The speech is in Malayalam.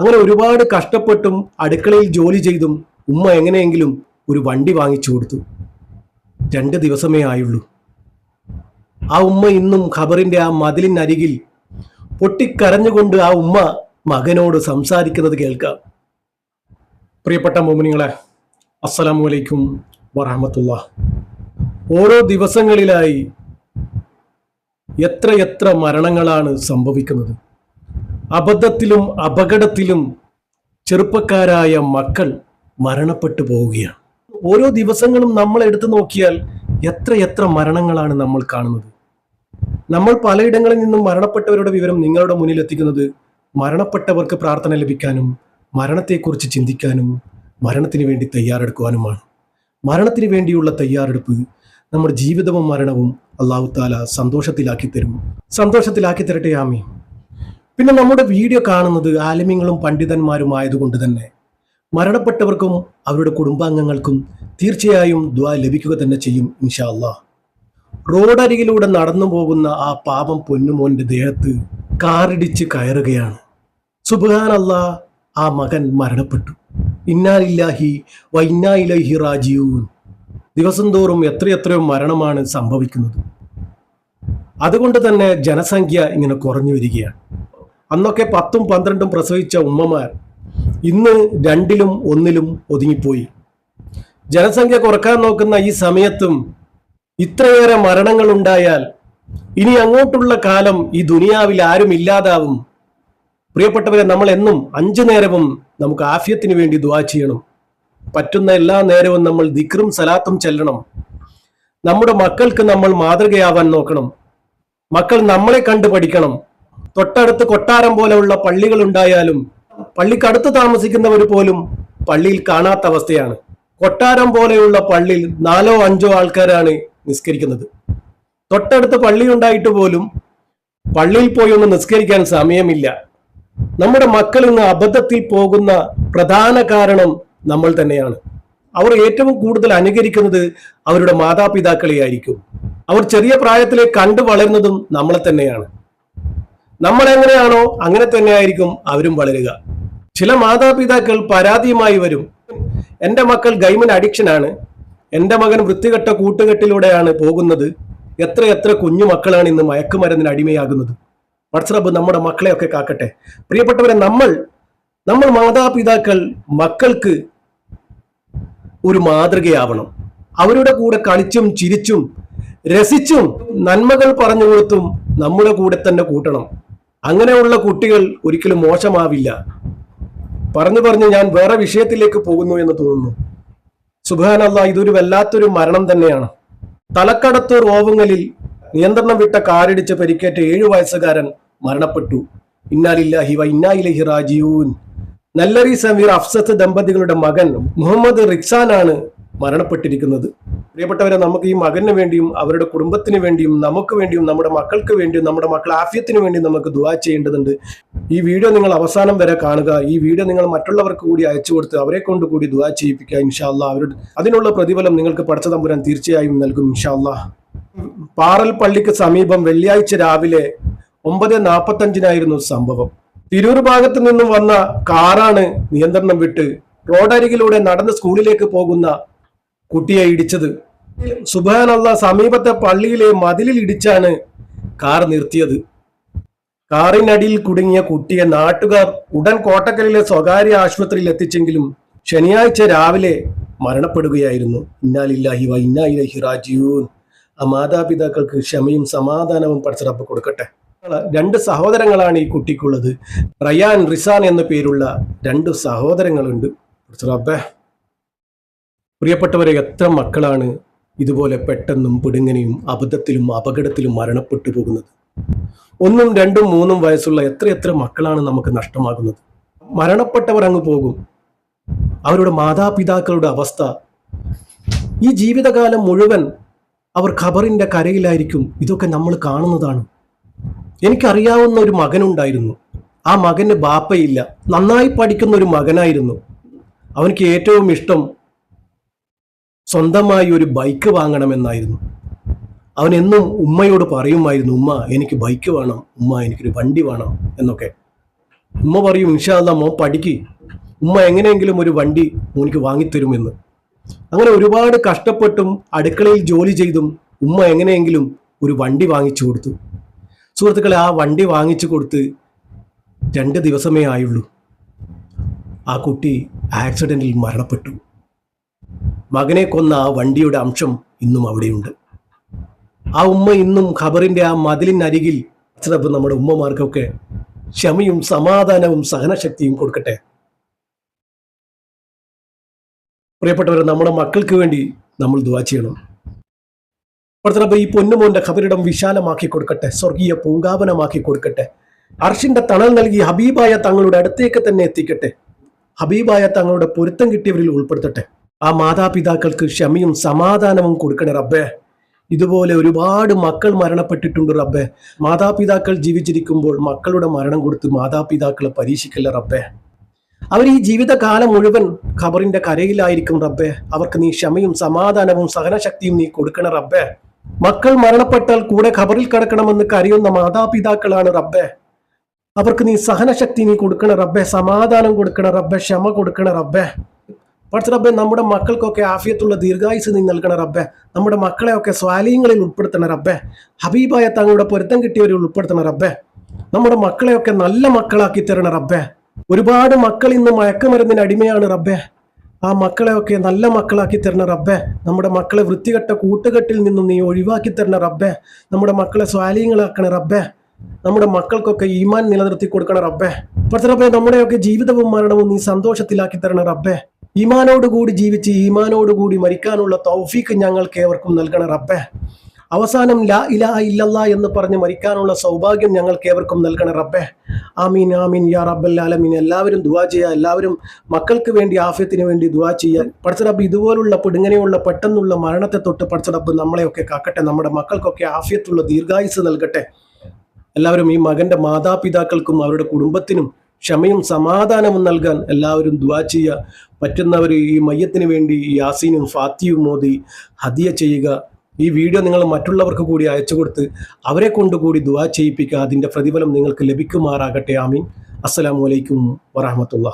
അങ്ങനെ ഒരുപാട് കഷ്ടപ്പെട്ടും അടുക്കളയിൽ ജോലി ചെയ്തും ഉമ്മ എങ്ങനെയെങ്കിലും ഒരു വണ്ടി വാങ്ങിച്ചു കൊടുത്തു. രണ്ട് ദിവസമേ ആയുള്ളൂ. ആ ഉമ്മ ഇന്നും ഖബറിന്റെ ആ മതിലിനരികിൽ പൊട്ടിക്കരഞ്ഞുകൊണ്ട് ആ ഉമ്മ മകനോട് സംസാരിക്കുന്നത് കേൾക്കാം. പ്രിയപ്പെട്ട മോമിനികളെ അസ്സലാമു അലൈക്കും വറഹമത്തുള്ള. ഓരോ ദിവസങ്ങളിലായി എത്ര എത്ര മരണങ്ങളാണ് സംഭവിക്കുന്നത്. അബദ്ധത്തിലും അപകടത്തിലും ചെറുപ്പക്കാരായ മക്കൾ മരണപ്പെട്ടു പോവുകയാണ്. ഓരോ ദിവസങ്ങളും നമ്മൾ എടുത്തു നോക്കിയാൽ എത്രയെത്ര എത്ര മരണങ്ങളാണ് നമ്മൾ കാണുന്നത്. നമ്മൾ പലയിടങ്ങളിൽ നിന്നും മരണപ്പെട്ടവരുടെ വിവരം നിങ്ങളുടെ മുന്നിൽ എത്തിക്കുന്നത് മരണപ്പെട്ടവർക്ക് പ്രാർത്ഥന ലഭിക്കാനും മരണത്തെക്കുറിച്ച് ചിന്തിക്കാനും മരണത്തിന് വേണ്ടി തയ്യാറെടുക്കുവാനുമാണ്. മരണത്തിന് വേണ്ടിയുള്ള തയ്യാറെടുപ്പ് നമ്മുടെ ജീവിതവും മരണവും അള്ളാഹു താല സന്തോഷത്തിലാക്കി തരും. സന്തോഷത്തിലാക്കി തരട്ടെ ആമി പിന്നെ നമ്മുടെ വീഡിയോ കാണുന്നത് ആലിമ്യങ്ങളും പണ്ഡിതന്മാരും ആയതുകൊണ്ട് തന്നെ. മരണപ്പെട്ടവർക്കും അവരുടെ കുടുംബാംഗങ്ങൾക്കും തീർച്ചയായും ദ്വാ ലഭിക്കുക തന്നെ ചെയ്യും ഇൻഷാ അള്ളാഹ് റോഡരികിലൂടെ നടന്നു പോകുന്ന ആ പാപം പൊന്നുമോന്റെ ദേഹത്ത് കാറിടിച്ച് കയറുകയാണ്. സുബാൻ അല്ലാ ആ മകൻ മരണപ്പെട്ടു. ഇന്നാലില്ലാഹി വൈന്നായിലഹി റാജിയൂൻ ദിവസം തോറും എത്രയെത്രയോ മരണമാണ് സംഭവിക്കുന്നത്. അതുകൊണ്ട് തന്നെ ജനസംഖ്യ ഇങ്ങനെ കുറഞ്ഞു വരികയാണ്. അന്നൊക്കെ പത്തും പന്ത്രണ്ടും പ്രസവിച്ച ഉമ്മമാർ ഇന്ന് രണ്ടിലും ഒന്നിലും ഒതുങ്ങിപ്പോയി. ജനസംഖ്യ കുറയ്ക്കാൻ നോക്കുന്ന ഈ സമയത്തും ഇത്രയേറെ മരണങ്ങൾ ഉണ്ടായാൽ ഇനി അങ്ങോട്ടുള്ള കാലം ഈ ദുനിയാവിൽ ആരും ഇല്ലാതാവും. പ്രിയപ്പെട്ടവരെ നമ്മൾ എന്നും അഞ്ചു നേരവും നമുക്ക് ആഫ്യത്തിന് വേണ്ടി ദുവാ ചെയ്യണം. പറ്റുന്ന എല്ലാ നേരവും നമ്മൾ ദിക്റും സലാത്തും ചെല്ലണം. നമ്മുടെ മക്കൾക്ക് നമ്മൾ മാതൃകയാവാൻ നോക്കണം. മക്കൾ നമ്മളെ കണ്ടു പഠിക്കണം. തൊട്ടടുത്ത് കൊട്ടാരം പോലെയുള്ള പള്ളികൾ ഉണ്ടായാലും പള്ളിക്കടുത്ത് താമസിക്കുന്നവർ പോലും പള്ളിയിൽ കാണാത്ത അവസ്ഥയാണ്. കൊട്ടാരം പോലെയുള്ള പള്ളിയിൽ നാലോ അഞ്ചോ ആൾക്കാരാണ് നിസ്കരിക്കുന്നത്. തൊട്ടടുത്ത് പള്ളി ഉണ്ടായിട്ട് പോലും പള്ളിയിൽ പോയി ഒന്ന് നിസ്കരിക്കാൻ സമയമില്ല. നമ്മുടെ മക്കൾ ഇന്ന് അബദ്ധത്തിൽ പോകുന്ന പ്രധാന കാരണം നമ്മൾ തന്നെയാണ്. അവർ ഏറ്റവും കൂടുതൽ അനുകരിക്കുന്നത് അവരുടെ മാതാപിതാക്കളെ ആയിരിക്കും അവർ ചെറിയ പ്രായത്തിലെ കണ്ടു വളരുന്നതും നമ്മളെ തന്നെയാണ്. നമ്മൾ എങ്ങനെയാണോ അങ്ങനെ തന്നെയായിരിക്കും അവരും വളരുക. ചില മാതാപിതാക്കൾ പരാതിയുമായി വരും. എന്റെ മക്കൾ ഗൈമിന് അഡിക്ഷനാണ് എന്റെ മകൻ വൃത്തികെട്ട കൂട്ടുകെട്ടിലൂടെയാണ് പോകുന്നത്. എത്ര എത്ര കുഞ്ഞു മക്കളാണ് ഇന്ന് മയക്കുമരുന്നിന് അടിമയാകുന്നത്. വാട്സപ്പ് നമ്മുടെ മക്കളെയൊക്കെ കാക്കട്ടെ. പ്രിയപ്പെട്ടവരെ നമ്മൾ നമ്മൾ മാതാപിതാക്കൾ മക്കൾക്ക് ഒരു മാതൃകയാവണം. അവരുടെ കൂടെ കളിച്ചും ചിരിച്ചും രസിച്ചും നന്മകൾ പറഞ്ഞു കൊടുത്തും നമ്മുടെ കൂടെ തന്നെ കൂട്ടണം. അങ്ങനെയുള്ള കുട്ടികൾ ഒരിക്കലും മോശമാവില്ല. പറഞ്ഞു പറഞ്ഞ് ഞാൻ വേറെ വിഷയത്തിലേക്ക് പോകുന്നു എന്ന് തോന്നുന്നു. സുബാനല്ല ഇതൊരു വല്ലാത്തൊരു മരണം തന്നെയാണ്. തലക്കടത്തൂർ ഓവുങ്ങലിൽ നിയന്ത്രണം വിട്ട കാറിടിച്ച് പരിക്കേറ്റ ഏഴു വയസ്സുകാരൻ മരണപ്പെട്ടു. ഇന്നാലില്ലാഹി വ ഇന്നായിലഹി റാജിയൂൻ നല്ലറി സമീർ അഫ്സത്ത് ദമ്പതികളുടെ മകൻ മുഹമ്മദ് റിക്സാനാണ് മരണപ്പെട്ടിരിക്കുന്നത്. പ്രിയപ്പെട്ടവരെ നമുക്ക് ഈ മകന് വേണ്ടിയും അവരുടെ കുടുംബത്തിന് വേണ്ടിയും നമുക്ക് വേണ്ടിയും നമ്മുടെ മക്കൾക്ക് വേണ്ടിയും നമ്മുടെ മക്കൾ ആഫ്യത്തിന് വേണ്ടിയും നമുക്ക് ദുവാ ചെയ്യേണ്ടതുണ്ട്. ഈ വീഡിയോ നിങ്ങൾ അവസാനം വരെ കാണുക. ഈ വീഡിയോ നിങ്ങൾ മറ്റുള്ളവർക്ക് കൂടി അയച്ചു കൊടുത്ത് അവരെ കൊണ്ട് കൂടി ദുവാ ചെയ്യിപ്പിക്കുക ഇൻഷാല്ല അവരുടെ അതിനുള്ള പ്രതിഫലം നിങ്ങൾക്ക് പഠിച്ച തമ്പുരാൻ തീർച്ചയായും നൽകും ഇൻഷാല്ല പാറൽ പള്ളിക്ക് സമീപം വെള്ളിയാഴ്ച രാവിലെ ഒമ്പത് നാൽപ്പത്തഞ്ചിനായിരുന്നു സംഭവം. തിരൂർ ഭാഗത്ത് നിന്നും വന്ന കാറാണ് നിയന്ത്രണം വിട്ട് റോഡരികിലൂടെ നടന്ന് സ്കൂളിലേക്ക് പോകുന്ന കുട്ടിയെ ഇടിച്ചത്. സുബാനുള്ള സമീപത്തെ പള്ളിയിലെ മതിലിൽ ഇടിച്ചാണ് കാർ നിർത്തിയത്. കാറിനടിയിൽ കുടുങ്ങിയ കുട്ടിയെ നാട്ടുകാർ ഉടൻ കോട്ടക്കലിലെ സ്വകാര്യ ആശുപത്രിയിൽ എത്തിച്ചെങ്കിലും ശനിയാഴ്ച രാവിലെ മരണപ്പെടുകയായിരുന്നു. ഇന്നാലില്ലാഹി വ ഇന്നായിലഹി ആ മാതാപിതാക്കൾക്ക് ക്ഷമയും സമാധാനവും പഠിച്ചറപ്പ് കൊടുക്കട്ടെ. രണ്ട് സഹോദരങ്ങളാണ് ഈ കുട്ടിക്കുള്ളത്. റയാൻ റിസാൻ എന്ന പേരുള്ള രണ്ട് സഹോദരങ്ങളുണ്ട്. റബ്ബേ പ്രിയപ്പെട്ടവരെ എത്ര മക്കളാണ് ഇതുപോലെ പെട്ടെന്നും പിടുങ്ങനെയും അബദ്ധത്തിലും അപകടത്തിലും മരണപ്പെട്ടു പോകുന്നത്? ഒന്നും രണ്ടും മൂന്നും വയസ്സുള്ള എത്ര എത്ര മക്കളാണ് നമുക്ക് നഷ്ടമാകുന്നത്? മരണപ്പെട്ടവർ അങ്ങ് പോകും. അവരുടെ മാതാപിതാക്കളുടെ അവസ്ഥ. ഈ ജീവിതകാലം മുഴുവൻ അവർ ഖബറിന്റെ കരയിലായിരിക്കും ഇതൊക്കെ നമ്മൾ കാണുന്നതാണ്. എനിക്കറിയാവുന്ന ഒരു മകനുണ്ടായിരുന്നു. ആ മകന് ബാപ്പയില്ല. നന്നായി പഠിക്കുന്ന ഒരു മകനായിരുന്നു. അവനക്ക് ഏറ്റവും ഇഷ്ടം സ്വന്തമായി ഒരു ബൈക്ക് വാങ്ങണമെന്നായിരുന്നു. അവൻ എന്നും ഉമ്മയോട് പറയുമായിരുന്നു ഉമ്മ എനിക്ക് ബൈക്ക് വേണം. ഉമ്മ എനിക്കൊരു വണ്ടി വേണം എന്നൊക്കെ. ഉമ്മ പറയും ഇൻഷാല്ല മോൻ പഠിക്ക്. ഉമ്മ എങ്ങനെയെങ്കിലും ഒരു വണ്ടി മോനിക്ക് വാങ്ങിത്തരുമെന്ന്. അങ്ങനെ ഒരുപാട് കഷ്ടപ്പെട്ടും അടുക്കളയിൽ ജോലി ചെയ്തും ഉമ്മ എങ്ങനെയെങ്കിലും ഒരു വണ്ടി വാങ്ങിച്ചു കൊടുത്തു. സുഹൃത്തുക്കളെ ആ വണ്ടി വാങ്ങിച്ചു കൊടുത്ത് രണ്ട് ദിവസമേ ആയുള്ളൂ. ആ കുട്ടി ആക്സിഡന്റിൽ മരണപ്പെട്ടു. മകനെ കൊന്ന ആ വണ്ടിയുടെ അംശം ഇന്നും അവിടെയുണ്ട്. ആ ഉമ്മ ഇന്നും ഖബറിന്റെ ആ മതിലിനരികിൽ ചിലപ്പോൾ നമ്മുടെ ഉമ്മമാർക്കൊക്കെ ക്ഷമയും സമാധാനവും സഹനശക്തിയും കൊടുക്കട്ടെ. പ്രിയപ്പെട്ടവർ നമ്മുടെ മക്കൾക്ക് വേണ്ടി നമ്മൾ ദുവാ ചെയ്യണം. പ്രഥമ ഈ പൊന്നുമോന്റെ ഖബറിടം വിശാലമാക്കി കൊടുക്കട്ടെ സ്വർഗീയ പൂങ്കാവനമാക്കി കൊടുക്കട്ടെ. അർഷിന്റെ തണൽ നൽകി ഹബീബായ തങ്ങളുടെ അടുത്തേക്ക് തന്നെ എത്തിക്കട്ടെ. ഹബീബായ തങ്ങളുടെ പൊരുത്തം കിട്ടിയവരിൽ ഉൾപ്പെടുത്തട്ടെ. ആ മാതാപിതാക്കൾക്ക് ക്ഷമയും സമാധാനവും കൊടുക്കണേ റബ്ബേ. ഇതുപോലെ ഒരുപാട് മക്കൾ മരണപ്പെട്ടിട്ടുണ്ട് റബ്ബേ. മാതാപിതാക്കൾ ജീവിച്ചിരിക്കുമ്പോൾ മക്കളുടെ മരണം കൊടുത്ത് മാതാപിതാക്കളെ പരീക്ഷിക്കല്ല റബ്ബേ. അവർ ഈ ജീവിതകാലം മുഴുവൻ ഖബറിന്റെ കരയിലായിരിക്കും റബ്ബേ. അവർക്ക് നീ ക്ഷമയും സമാധാനവും സഹനശക്തിയും നീ കൊടുക്കണ റബ്ബേ. മക്കൾ മരണപ്പെട്ടാൽ കൂടെ ഖബറിൽ കിടക്കണമെന്ന് കരയുന്ന മാതാപിതാക്കളാണ് റബ്ബേ. അവർക്ക് നീ സഹനശക്തി നീ കൊടുക്കണ റബ്ബെ. സമാധാനം കൊടുക്കണ റബ്ബെ. ക്ഷമ കൊടുക്കണ റബ്ബെ. പഠിച്ച റബ്ബെ നമ്മുടെ മക്കൾക്കൊക്കെ ആഫിയത്തുള്ള ദീർഘായുസ് നീ നൽകണ റബ്ബെ. നമ്മുടെ മക്കളെയൊക്കെ സ്വാലീയങ്ങളിൽ ഉൾപ്പെടുത്തണ റബ്ബെ. ഹബീബായ തങ്ങളുടെ പൊരുത്തം കിട്ടിയവരിൽ ഉൾപ്പെടുത്തണ റബ്ബെ. നമ്മുടെ മക്കളെയൊക്കെ നല്ല മക്കളാക്കി തരണ റബ്ബെ. ഒരുപാട് മക്കൾ ഇന്ന് മയക്കുമരുന്നിന് അടിമയാണ് റബ്ബെ. ആ മക്കളെയൊക്കെ നല്ല മക്കളാക്കി തരണ റബ്ബെ. നമ്മുടെ മക്കളെ വൃത്തികെട്ട കൂട്ടുകെട്ടിൽ നിന്നും നീ ഒഴിവാക്കി തരണ റബ്ബെ. നമ്മുടെ മക്കളെ സ്വാലീയങ്ങളാക്കണ റബ്ബെ. നമ്മുടെ മക്കൾക്കൊക്കെ ഈമാൻ നിലനിർത്തി കൊടുക്കണ റബ്ബെ. റബ്ബെ നമ്മുടെയൊക്കെ ജീവിതവും മരണവും നീ സന്തോഷത്തിലാക്കി തരണ റബ്ബെ. ഈമാനോടുകൂടി ജീവിച്ച് ഈമാനോടുകൂടി മരിക്കാനുള്ള തൗഫീക്ക് ഞങ്ങൾക്ക് ഏവർക്കും നൽകണ റബ്ബേ. അവസാനം ലാ ഇലാ ഇല്ലല്ല എന്ന് പറഞ്ഞ് മരിക്കാനുള്ള സൗഭാഗ്യം ഞങ്ങൾക്ക് ഏവർക്കും നൽകണ റബ്ബേ. ആമീൻ ആമീൻ യാ റബ്ബൽ ആലമീൻ. എല്ലാവരും ദുവാ ചെയ്യുക. എല്ലാവരും മക്കൾക്ക് വേണ്ടി ആഫ്യത്തിന് വേണ്ടി ദുവാ ചെയ്യാൻ പഠിച്ചറബ് ഇതുപോലുള്ള പിടുങ്ങനെയുള്ള പെട്ടെന്നുള്ള മരണത്തെ തൊട്ട് പഠിച്ചറബ് നമ്മളെയൊക്കെ കാക്കട്ടെ. നമ്മുടെ മക്കൾക്കൊക്കെ ആഫ്യത്തുള്ള ദീർഘായുസ് നൽകട്ടെ. എല്ലാവരും ഈ മകന്റെ മാതാപിതാക്കൾക്കും അവരുടെ കുടുംബത്തിനും ക്ഷമയും സമാധാനവും നൽകാൻ എല്ലാവരും ദ്വാ ചെയ്യുക. പറ്റുന്നവർ ഈ മയ്യത്തിന് വേണ്ടി യാസീനും ഫാത്തിയും മോദി ഹദിയ ചെയ്യുക. ഈ വീഡിയോ നിങ്ങൾ മറ്റുള്ളവർക്ക് കൂടി അയച്ചു കൊടുത്ത് അവരെ കൊണ്ടുകൂടി ദ്വാ ചെയ്യിപ്പിക്കുക. അതിന്റെ പ്രതിഫലം നിങ്ങൾക്ക് ലഭിക്കുമാറാകട്ടെ. ആമീൻ. അസ്സലാമു അലൈക്കും വറഹമത്തുള്ള